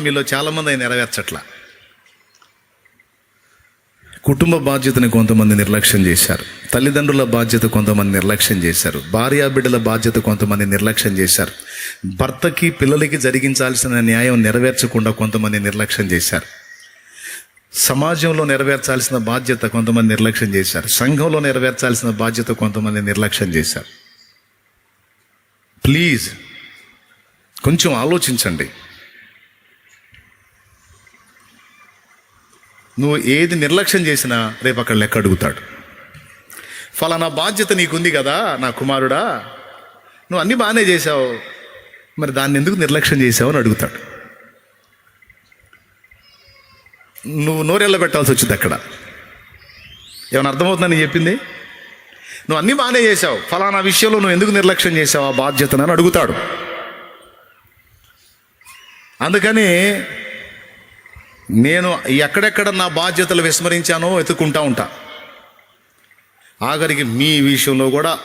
మీలో చాలామంది ఆయన నెరవేర్చట్ల. కుటుంబ బాధ్యతని కొంతమంది నిర్లక్ష్యం చేశారు. తల్లిదండ్రుల బాధ్యత కొంతమంది నిర్లక్ష్యం చేశారు. భార్యా బిడ్డల బాధ్యత కొంతమంది నిర్లక్ష్యం చేశారు. భర్తకి పిల్లలకి జరిగించాల్సిన న్యాయం నెరవేర్చకుండా కొంతమంది నిర్లక్ష్యం చేశారు. సమాజంలో నెరవేర్చాల్సిన బాధ్యత కొంతమంది నిర్లక్ష్యం చేశారు. సంఘంలో నెరవేర్చాల్సిన బాధ్యత కొంతమంది నిర్లక్ష్యం చేశారు. ప్లీజ్ కొంచెం ఆలోచించండి. నువ్వు ఏది నిర్లక్ష్యం చేసినా రేపు అక్కడ లెక్క అడుగుతాడు. ఫలానా బాధ్యత నీకుంది కదా నా కుమారుడా. నువ్వు అన్నీ బాగానే చేశావు. మరి దాన్ని ఎందుకు నిర్లక్ష్యం చేసావు అని అడుగుతాడు. నువ్వు నోరెళ్ళ పెట్టాల్సి వచ్చింది అక్కడ. ఏమైనా అర్థమవుతుందని చెప్పింది? నువ్వు అన్నీ బాగానే చేసావు ఫలానా విషయంలో నువ్వు ఎందుకు నిర్లక్ష్యం చేసావు ఆ బాధ్యతను అని అడుగుతాడు. అందుకని నేను ఎక్కడెక్కడ నా బాధ్యతలు విస్మరించానో వెతుక్కుంటా ఉంటా. ఆఖరికి మీ విషయంలో కూడా